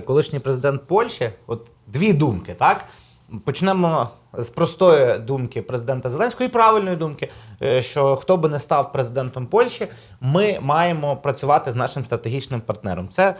колишній президент Польщі, от дві думки, так? Почнемо з простої думки президента Зеленського і правильної думки, е, що хто би не став президентом Польщі, ми маємо працювати з нашим стратегічним партнером. Це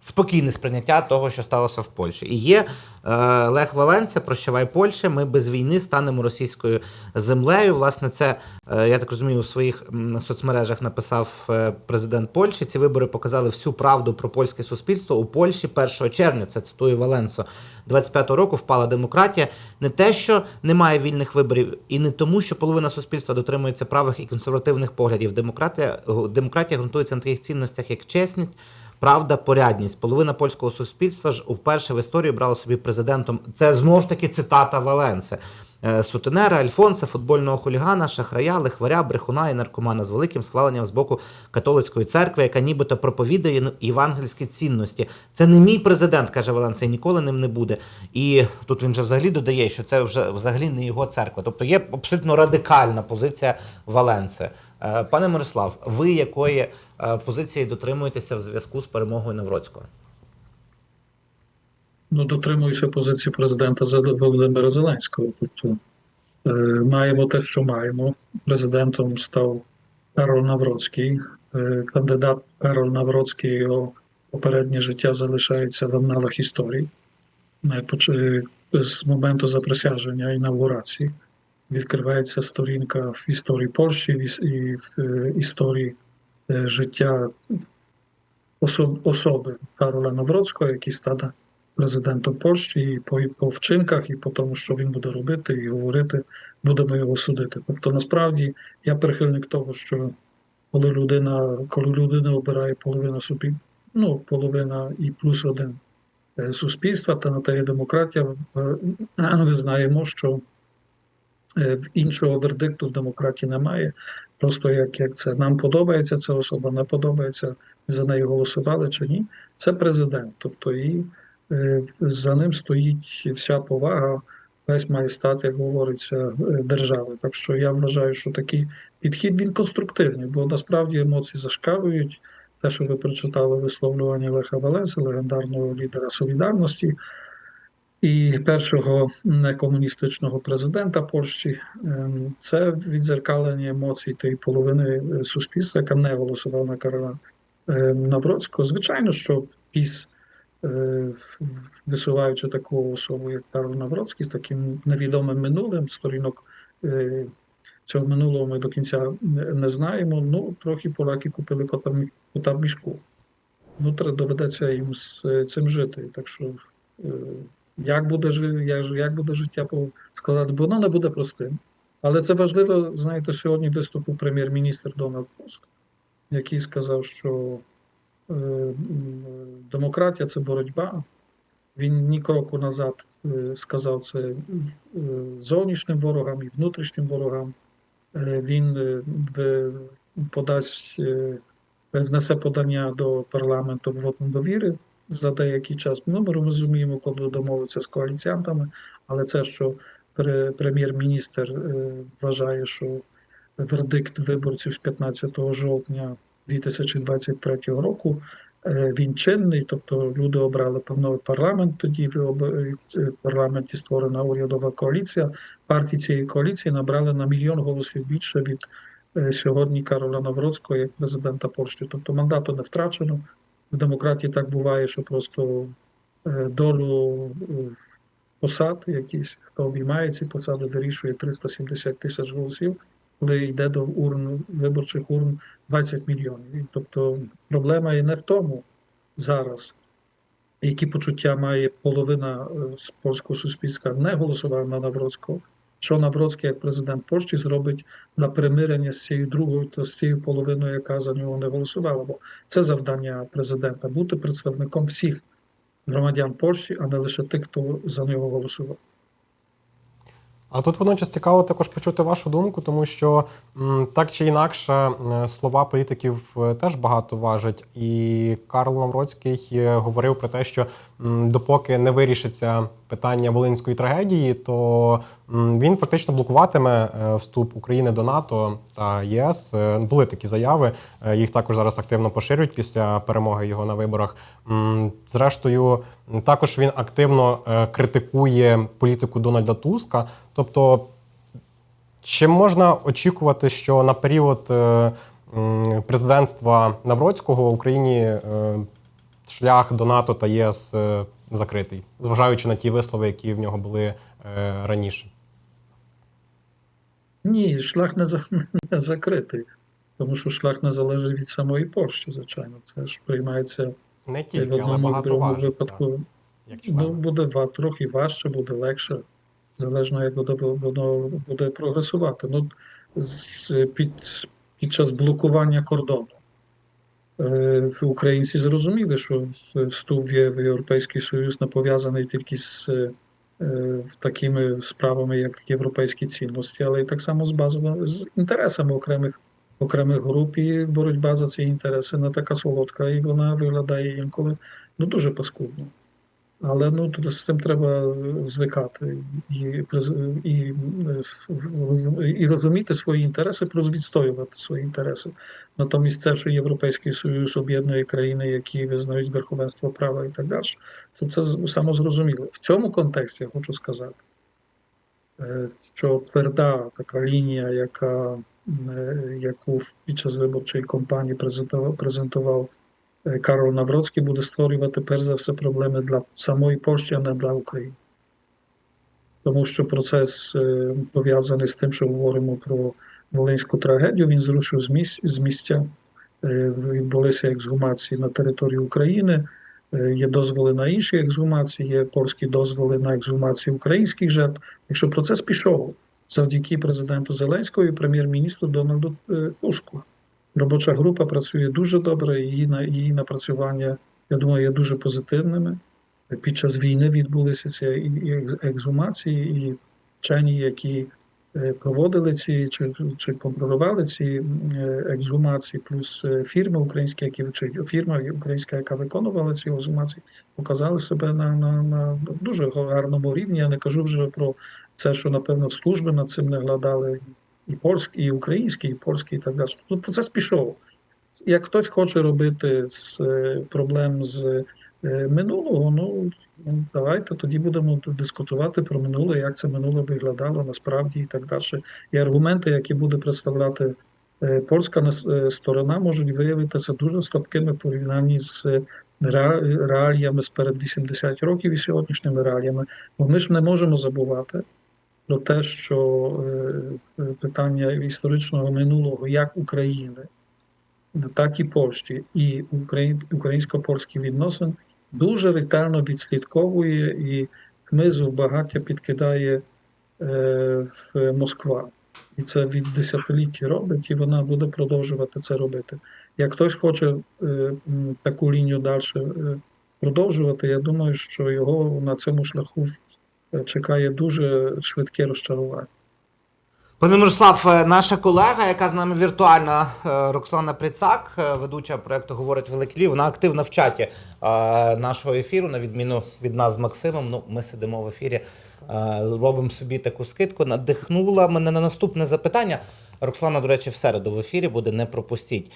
спокійне сприйняття того, що сталося в Польщі. І є е, Лех Валенця, прощавай Польща. Ми без війни станемо російською землею. Власне, це е, я так розумію, у своїх соцмережах написав е, президент Польщі. Ці вибори показали всю правду про польське суспільство у Польщі 1 червня. Це цитує Валенсо. 25-го року впала демократія. Не те, що немає вільних виборів, і не тому, що половина суспільства дотримується правих і консервативних поглядів. Демократія демократія ґрунтується на таких цінностях, як чесність. Правда, порядність. Половина польського суспільства ж уперше в історії брала собі президентом. Це знову ж таки цитата Валенси. Е, Сутенера, Альфонса, футбольного хулігана, шахрая, лихваря, брехуна і наркомана з великим схваленням з боку католицької церкви, яка нібито проповідує євангельські цінності. Це не мій президент, каже Валенса, і ніколи ним не буде. І тут він же взагалі додає, що це вже взагалі не його церква. Тобто є абсолютно радикальна позиція Валенси. Е, Пане Мирослав, ви якої е, позиції дотримуєтеся в зв'язку з перемогою Навроцького? Ну, дотримуюся позиції президента Володимира Зеленського. Тобто е, маємо те, що маємо. Президентом став Карол Навроцький. Кандидат Карол Навроцький, його попереднє життя залишається в аналах історії. З моменту заприсяження інаугурації відкривається сторінка в історії Польщі і в е, історії е, життя особ- особи Карола Навроцького, який стане президентом Польщі, і по, по вчинках, і по тому, що він буде робити і говорити, будемо його судити. Тобто, насправді, я прихильник того, що коли людина, коли людина обирає половина собі, ну, половина і плюс один е, суспільства, та на те є демократія, ми знаємо, що іншого вердикту в демократії немає. Просто як, як це нам подобається ця особа, не подобається, за неї голосували чи ні. Це президент. Тобто і е, за ним стоїть вся повага, весь майстат, як говориться, е, держави. Так що я вважаю, що такий підхід він конструктивний, бо насправді емоції зашкалюють. Те, що ви прочитали висловлювання Леха Валенси, легендарного лідера солідарності і першого некомуністичного президента Польщі, ем, це відзеркалення емоцій тієї половини е, суспільства, яка не голосувала на Карла ем, Навроцького. Звичайно, що піс, е, висуваючи таку особу, як Карл Навроцький, з таким невідомим минулим сторінок. е, Цього минулого ми до кінця не знаємо. Ну, трохи поляки купили кота, кота в мішку. Ну, доведеться їм з цим жити. Так що, як буде, як, буде життя складати, бо воно не буде простим. Але це важливо, знаєте, сьогодні виступив прем'єр-міністр Дональд Туск, який сказав, що е, демократія це боротьба. Він ні кроку назад е, сказав це е, зовнішнім ворогам і внутрішнім ворогам. Е, Він е, подасть, внесе подання до парламенту вводом довіри за деякий час. Ну, ми розуміємо, коли домовиться з коаліціантами, але це, що прем'єр-міністр е, вважає, що вердикт виборців з 15 жовтня 2023 року е, він чинний, тобто люди обрали певний парламент. Тоді е, в парламенті створена урядова коаліція. Партії цієї коаліції набрали на мільйон голосів більше від сьогодні Кароля Навроцького як президента Польщі. Тобто мандату не втрачено. В демократії так буває, що просто е, долю е, посад, якісь хто обіймає ці посади, вирішує 370 тисяч голосів, коли йде до урн виборчих урн 20 мільйонів. Тобто проблема є не в тому зараз, які почуття має половина е, польського суспільства не голосувала на Навроцького. Що Навроцький як президент Польщі зробить на примирення з цією другою та з цією половиною, яка за нього не голосувала? Бо це завдання президента бути представником всіх громадян Польщі, а не лише тих, хто за нього голосував. А тут водночас цікаво також почути вашу думку, тому що так чи інакше е, слова політиків е, теж багато важать. І Карл Навроцький е, говорив про те, що допоки не вирішиться питання волинської трагедії, то він фактично блокуватиме е, вступ України до НАТО та ЄС. Е, Були такі заяви. е, Їх також зараз активно поширюють після перемоги його на виборах. Зрештою, також він активно критикує політику Дональда Туска. Тобто, чи можна очікувати, що на період президентства Навроцького Україні шлях до НАТО та ЄС е, закритий, зважаючи на ті вислови, які в нього були е, раніше? Ні, шлях не, за, не закритий, тому що шлях не залежить від самої Польщі, звичайно. Це ж приймається Не в тільки, але одному в багато другому важить, випадку. так, як Ну, буде трохи важче, буде легше, залежно як буде, воно буде прогресувати. Ну, під, під час блокування кордону українці зрозуміли, що вступ в Європейський Союз не пов'язаний тільки з е, такими справами, як європейські цінності, але й так само з базовими з інтересами окремих. Окремих груп і боротьба за ці інтереси не така солодка, і вона виглядає інколи ну, дуже паскудно. Але ну тут з цим треба звикати і, і, е, і розуміти свої інтереси, плюс відстоювати свої інтереси. Натомість це, що Європейський Союз об'єднує країни, які визнають верховенство права і так далі, то це самозрозуміло. В цьому контексті я хочу сказати, е, що тверда така лінія, яка, е, яку під час виборчої кампанії презентував, Карл Навроцький буде створювати перш за все проблеми для самої Польщі, а не для України. Тому що процес е, пов'язаний з тим, що говоримо про Волинську трагедію, він зрушив з місць з місця. Е, Відбулися ексгумації на території України. Е, Є дозволи на інші ексгумації, є польські дозволи на ексгумацію українських жертв. Якщо процес пішов завдяки президенту Зеленському і прем'єр-міністру Дональду е, Туску. Робоча група працює дуже добре, її, її напрацювання, я думаю, є дуже позитивними. Під час війни відбулися ці ексгумації, і вчені, які е, проводили ці чи, чи контролювали ці е, ексгумації, плюс е, фірми українські, які чи фірма українська, яка виконувала ці ексгумації, показали себе на, на, на дуже гарному рівні. Я не кажу вже про це, що напевно служби над цим не гладали і польські, і українські, і польські, і так далі. Тут процес пішов. Як хтось хоче робити з е, проблем з е, минулого, ну давайте тоді будемо дискутувати про минуле, як це минуле виглядало насправді і так далі. І аргументи, які буде представляти е, польська сторона, можуть виявитися дуже слабкими в порівнянні з реаліями з перед 80 років і сьогоднішніми реаліями. Бо ми ж не можемо забувати про те, що е, питання історичного минулого як України, так і Польщі, і україн- українсько-польські відносин дуже ретельно відслідковує і хмизу багаття підкидає е, в Москва. І це від десятиліття робить, і вона буде продовжувати це робити. Як хтось хоче е, таку лінію далі е, продовжувати, я думаю, що його на цьому шляху е, чекає дуже швидке розчарування. Пане Мирослав, е, наша колега, яка з нами віртуальна, е, Роксолана Прицак, е, ведуча проекту Говорить Великий Львів, вона активна в чаті нашого ефіру, на відміну від нас з Максимом. Ну, ми сидимо в ефірі, робимо собі таку скидку. Надихнула мене на наступне запитання. Роксолана, до речі, в середу в ефірі буде, не пропустіть.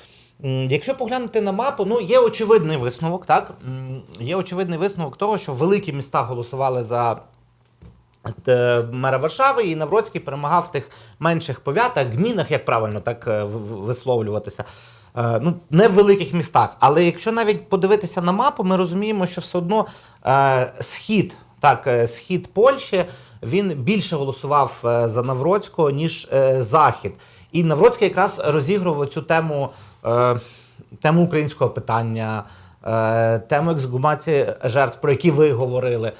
Якщо поглянути на мапу, ну є очевидний висновок, так? Є очевидний висновок того, що великі міста голосували за мера Варшави, і Навроцький перемагав в тих менших повятах, гмінах, як правильно так е, висловлюватися. Е, Ну, не в великих містах. Але якщо навіть подивитися на мапу, ми розуміємо, що все одно е, схід, так, е, схід Польщі, він більше голосував е, за Навроцького, ніж е, захід. І Навроцький якраз розігрував цю тему, е, тему українського питання, е, тему ексгумації жертв, про які ви говорили.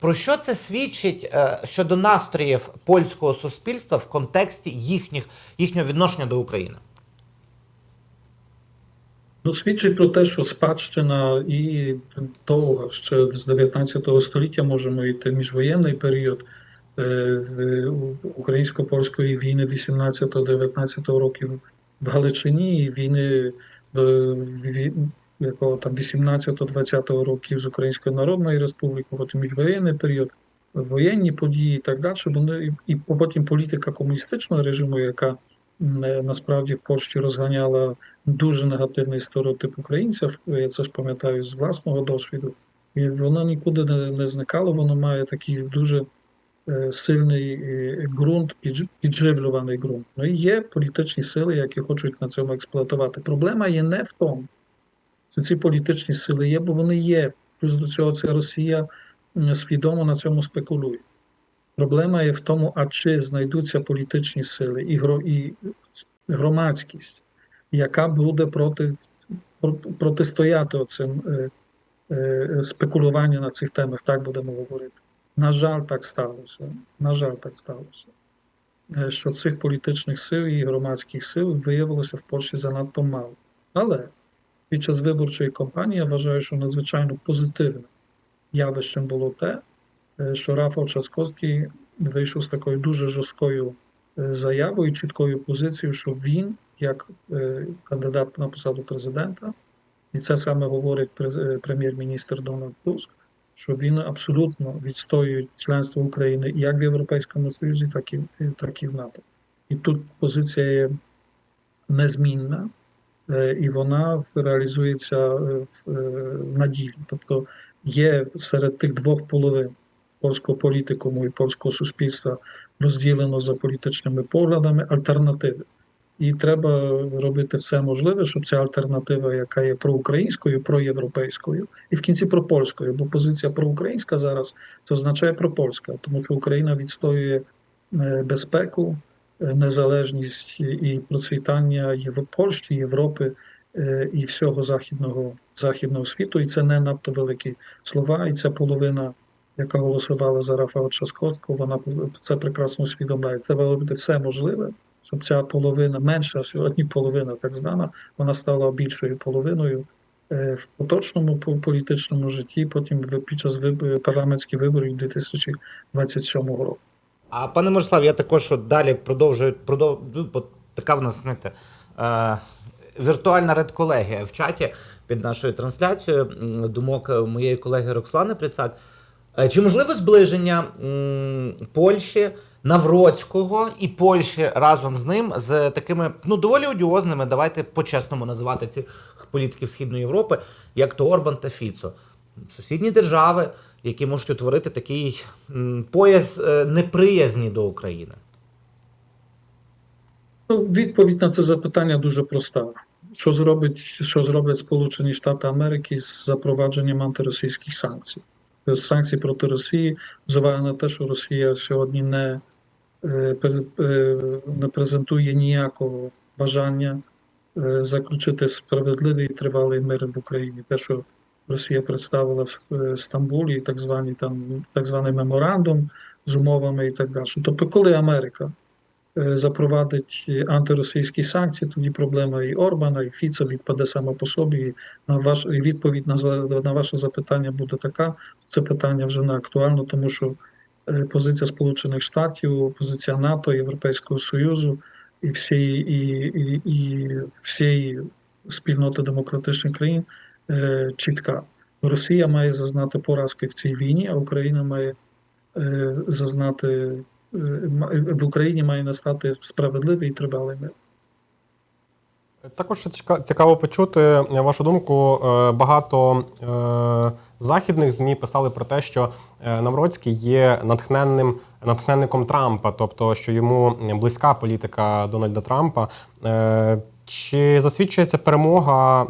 Про що це свідчить е, щодо настроїв польського суспільства в контексті їхніх, їхнього відношення до України? Ну, свідчить про те, що спадщина і довга ще з 19 століття можемо йти міжвоєнний період, е, українсько-польської війни 18-19 років в Галичині і війни е, якого там 18-20 років з Українською Народною Республікою, потім міжвоєнний період, воєнні події і так далі. Вони і потім політика комуністичного режиму, яка е, насправді в Польщі розганяла дуже негативний стереотип українців. Я це ж пам'ятаю з власного досвіду. І воно нікуди не, не зникало, воно має такий дуже е, сильний е, ґрунт, підж- підживлюваний ґрунт. Ну і є політичні сили, які хочуть на цьому експлуатувати. Проблема є не в тому, що ці політичні сили є, бо вони є. Плюс до цього це Росія свідомо на цьому спекулює. Проблема є в тому, а чи знайдуться політичні сили і, і громадськість, яка буде проти, протистояти оцим е, е, спекулюванню на цих темах, так будемо говорити. На жаль, так сталося. На жаль, так сталося. Е, Що цих політичних сил і громадських сил виявилося в Польщі занадто мало. Але під час виборчої кампанії я вважаю, що надзвичайно позитивним явищем було те, е, що Рафал Чацковський вийшов з такою дуже жорсткою е, заявою, чіткою позицією, що він, як е, кандидат на посаду президента, і це саме говорить прем'єр-міністр Дональд Туск, що він абсолютно відстоює членство України як в Європейському Союзі, так і, так і в НАТО. І тут позиція є незмінна, і вона реалізується е, е, на ділі. Тобто є серед тих двох половин польського політикуму і польського суспільства розділено за політичними поглядами альтернативи. І треба робити все можливе, щоб ця альтернатива, яка є проукраїнською, проєвропейською, і в кінці пропольською, бо позиція проукраїнська зараз це означає пропольська, тому що Україна відстоює е, безпеку, е, незалежність і процвітання Польщі, Європи е, і всього західного, західного світу. І це не надто великі слова, і ця половина. Яка голосувала за Рафала Часковського, вона це прекрасно усвідомляє. Треба робити все можливе, щоб ця половина, менша сьогодні половина, так звана, вона стала більшою половиною е, в поточному по- політичному житті, потім під час парламентських виборів 2027 року. А пане Мирослав, я також от далі продовжую продов... ну, така в нас знаєте, е, віртуальна редколегія в чаті під нашою трансляцією. Думок е, моєї колеги Рокслани Прицак. Е, Чи можливе зближення Польщі, Навроцького і Польщі разом з ним з такими ну доволі одіозними, давайте по-чесному називати цих політиків Східної Європи, як то Орбан та Фіцо? Сусідні держави, які можуть утворити такий пояс е, неприязні до України. Ну, відповідь на це запитання дуже проста. Що зробить, що зроблять Сполучені Штати Америки з запровадженням антиросійських санкцій? Тобто Санкції проти Росії зважає на те, що Росія сьогодні не, е, е, не презентує ніякого бажання е, заключити справедливий і тривалий мир в Україні. Те, що Росія представила в е, Стамбулі, так звані там так званий меморандум з умовами і так далі. Тобто, коли Америка е, запровадить антиросійські санкції, тоді проблема і Орбана, і Фіца відпаде саме по собі. І на ваш і відповідь на на ваше запитання буде така. Це питання вже не актуально, тому що е, позиція Сполучених Штатів, позиція НАТО, Європейського Союзу і всієї і, і, і всієї спільноти демократичних країн е, чітка. Росія має зазнати поразки в цій війні, а Україна має е, зазнати е, в Україні має настати справедливий і тривалий мир. Також цікаво почути вашу думку. Багато західних змі писали про те, що Навроцький є натхненним натхненником Трампа, тобто що йому близька політика Дональда Трампа. Чи засвідчується перемога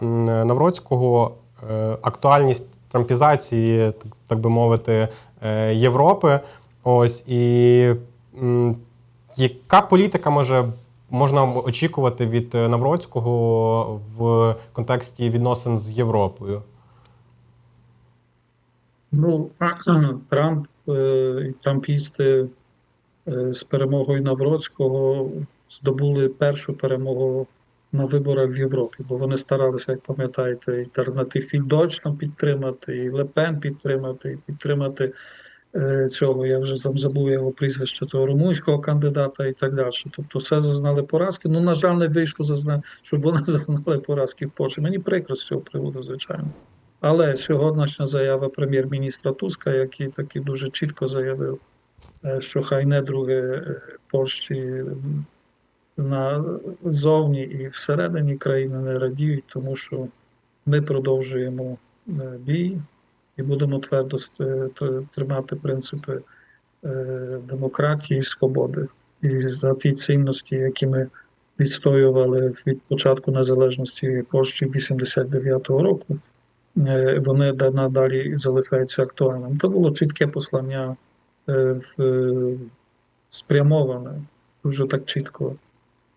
Навроцького е, актуальність трампізації, так, би мовити, е, Європи? Ось і яка політика може можна очікувати від е, Навроцького в контексті відносин з Європою? Ну, Трамп і трампісти з перемогою Навроцького здобули першу перемогу на виборах в Європі, бо вони старалися, як пам'ятаєте, альтернатив Фільдоч там підтримати, і Лепен підтримати, і підтримати е, цього, я вже там забув його прізвище, того румунського кандидата і так далі. Тобто все зазнали поразки. Ну, на жаль, не вийшло зазна... щоб вони зазнали поразки в Польщі. Мені прикро з цього приводу, звичайно. Але сьогоднішня заява прем'єр-міністра Туска, який таки дуже чітко заявив, е, що хай не друге е, Польщі назовні і всередині країни не радіють, тому що ми продовжуємо е, бій і будемо твердо ст- тримати принципи е, демократії і свободи. І за ті цінності, які ми відстоювали від початку незалежності Польщі 89-го року, е, вони да- надалі залишаються актуальним. То було чітке послання е, в- спрямоване дуже так чітко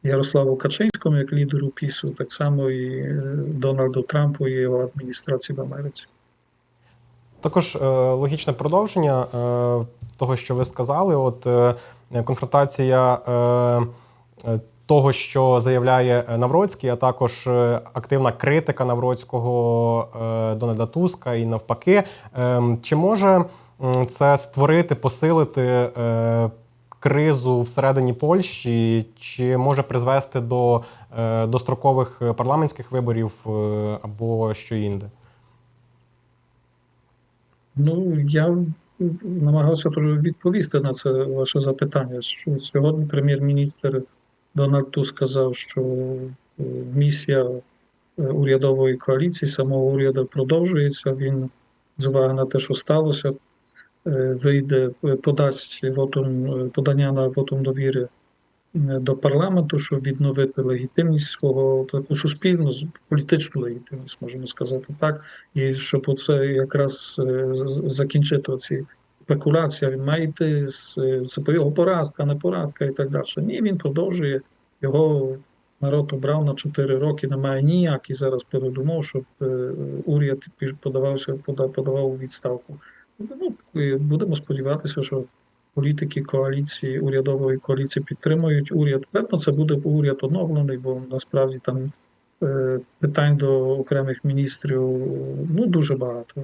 Ярославу Качинському як лідеру ПІСу, так само і е, Дональду Трампу і його адміністрації в Америці. Також е, логічне продовження е, того, що ви сказали. От конфронтація того, що заявляє Навроцький, а також активна критика Навроцького Дональда Туска і навпаки. Е, чи може це створити, посилити кризу всередині Польщі, чи може призвести до е, дострокових парламентських виборів е, або що інше? Ну, я намагався відповісти на це ваше запитання. Що сьогодні прем'єр-міністр Дональд Туск сказав, що е, місія урядової коаліції, самого уряду продовжується. Він з уваги на те, що сталося, вийде, е, подасть вотум, е, подання на вотум довіри е, до парламенту, щоб відновити легітимність свого таку суспільну політичну легітимність, можемо сказати так, і щоб оце якраз е, закінчити оці спекуляції. Він має йти з це його поразка, не поразка і так далі. Ні, він продовжує його. Народ обрав на 4 роки, немає ніяких зараз передумов, щоб е, уряд подавався, подавав відставку. Ну, і будемо сподіватися, що політики коаліції, урядової коаліції підтримують уряд. Певно, це буде уряд оновлений, бо насправді там е, питань до окремих міністрів ну дуже багато.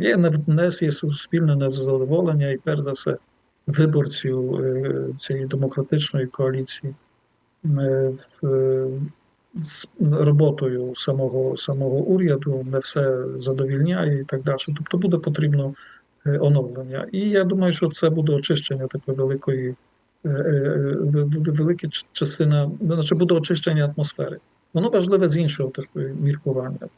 Є внес є суспільне незадоволення і перш за все виборців е, цієї демократичної коаліції е, з роботою самого, самого уряду не все задовільняє і так далі. Тобто буде потрібно оновлення. І я думаю, що це буде очищення такої великої е, е, велика частина, ну, значить буде очищення атмосфери. Воно важливе з іншого міркування.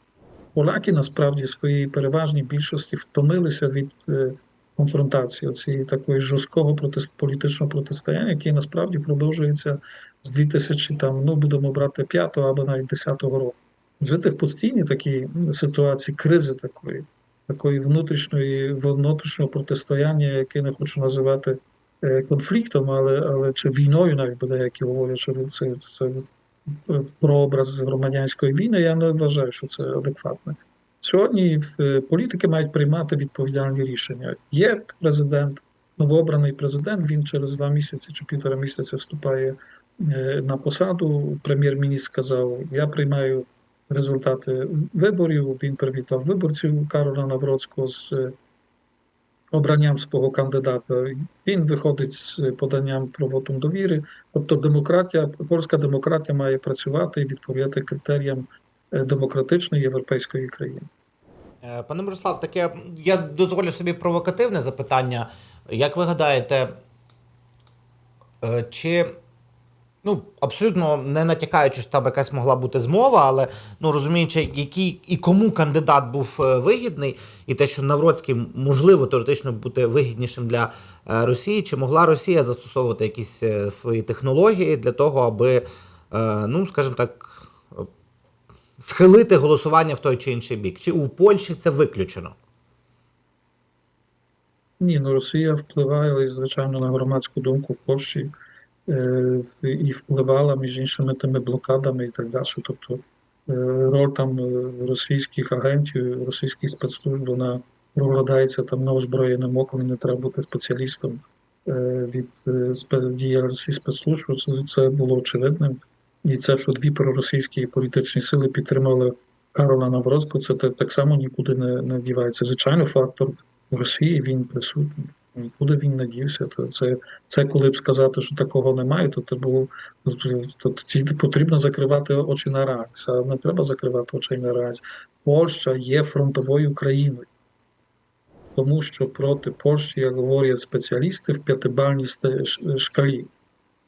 Поляки насправді своїй переважній більшості втомилися від е, конфронтації, цієї такої жорсткого протис- політичного протистояння, яке насправді продовжується з 2000, там, ну будемо брати 5 або навіть 10 року. Жити в постійній такій ситуації кризи такої, такої внутрішньої внутрішнього протистояння, яке не хочу називати е, конфліктом, але, але чи війною навіть буде, які говорять, що це, це е, прообраз громадянської війни, я не вважаю, що це адекватне. Сьогодні е, політики мають приймати відповідальні рішення. Є президент, новообраний президент, він через два місяці чи півтора місяця вступає на посаду. Прем'єр-міністр сказав: Я приймаю результати виборів. Він привітав виборців Карола Навроцького з е, обранням свого кандидата. Він виходить з поданням про вотум довіри. Тобто демократія, польська демократія має працювати і відповідати критеріям е, демократичної європейської країни. Е, Пане Мирослав, таке я дозволю собі провокативне запитання. Як ви гадаєте, чи ну абсолютно не натякаючи, що там якась могла бути змова, але ну розуміючи, який і кому кандидат був е, вигідний, і те, що Навроцький можливо теоретично бути вигіднішим для е, Росії, чи могла Росія застосовувати якісь е, свої технології для того, аби, ну скажімо так, схилити голосування в той чи інший бік? Чи у Польщі це виключено? Ні, ну Росія впливає, звичайно, на громадську думку в Польщі і впливала між іншими тими блокадами і так далі. Тобто е, роль там е, російських агентів, російських спецслужб, вона проглядається там неозброєним оком, не треба бути спеціалістом е, від е, спе- діяльності спецслужб. Це, було очевидним. І це, що дві проросійські політичні сили підтримали Карола Навроцького, це так, само нікуди не, не дівається. Звичайно, фактор Росії він присутній. Нікуди він не дівся. То це, це коли б сказати, що такого немає, то це було то тоді потрібно закривати очі на реальність. А не треба закривати очі на реальність. Польща є фронтовою країною. Тому що проти Польщі, як говорять спеціалісти, в п'ятибальній шкалі,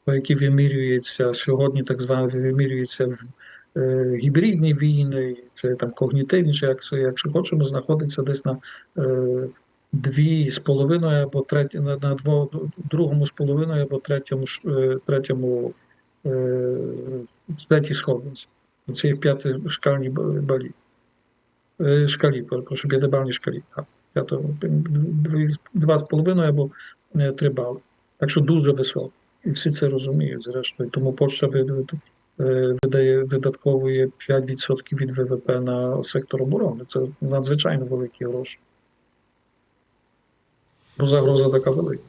по якій вимірюється сьогодні, так звано вимірюється в е, гібридні війни, чи там когнітивні, чи як, якщо хочемо, знаходиться десь на е, дві з половиною або третє, на, на дво, другому з половиною або третьому, е, третьому е, третій сходинці. Це є в п'ятій шкальній балі. Е, Шкалі, перепрошую, п'ятибальній шкалі. Так, п'ято, дві- два з половиною або три бали. Так що дуже високо. І всі це розуміють, зрештою. Тому е, видає, видатковує 5% від ВВП на сектор оборони. Це надзвичайно великі гроші. Бо загроза така велика.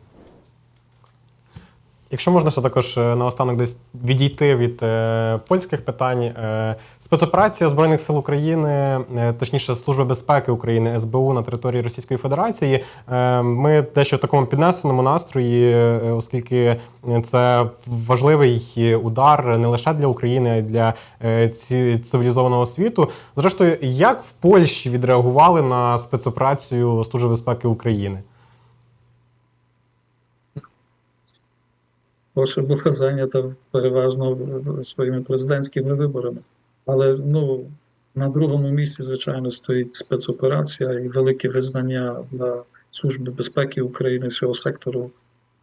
Якщо можна ще також е, наостанок десь відійти від е, польських питань, е, спецоперація Збройних сил України, е, точніше Служби безпеки України СБУ на території Російської Федерації. Е, ми дещо в такому піднесеному настрої, е, оскільки це важливий удар не лише для України, а й для е, цивілізованого світу. Зрештою, як в Польщі відреагували на спецоперацію Служби безпеки України? Польща була зайнята переважно своїми президентськими виборами. Але ну, на другому місці, звичайно, стоїть спецоперація і велике визнання для Служби безпеки України, всього сектору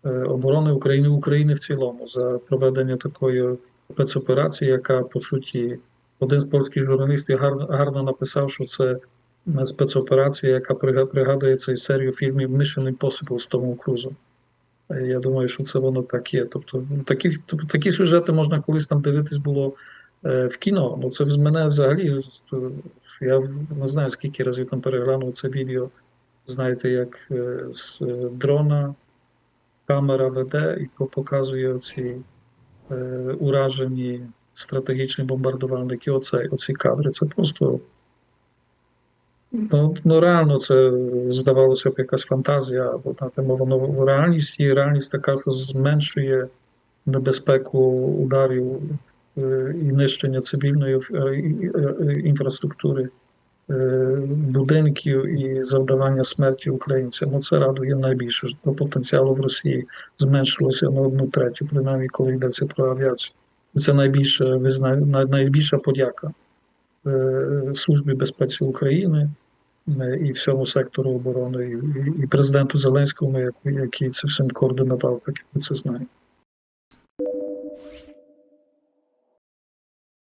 е, оборони України, України в цілому за проведення такої спецоперації, яка по суті один з польських журналістів гарно, гарно написав, що це е, спецоперація, яка прига- пригадує цей серію фільмів Mission Impossible з Томом Крузом. Я думаю, що це воно так є. Тобто, ну, такі, тобто, такі сюжети можна колись там дивитись було е, в кіно. Ну це з мене взагалі. е, Я не знаю, скільки разів там переглянув це відео. Знаєте, як е, з дрона камера веде і показує оці е, уражені стратегічні бомбардувальники. Оце, оці кадри. Це просто. Ну, ну реально це здавалося б якась фантазія, або воно в реальність, і реальність така, що зменшує небезпеку ударів е, і нищення цивільної е, інфраструктури, е, будинків і завдавання смерті українцям. Ну, це радує найбільше, що потенціалу в Росії зменшилося на одну третю, принаймні, коли йдеться про авіацію. Це найбільша, найбільша подяка Службі безпеці України і всьому сектору оборони, і, президенту Зеленському, який це всім координував, як ми це знаємо.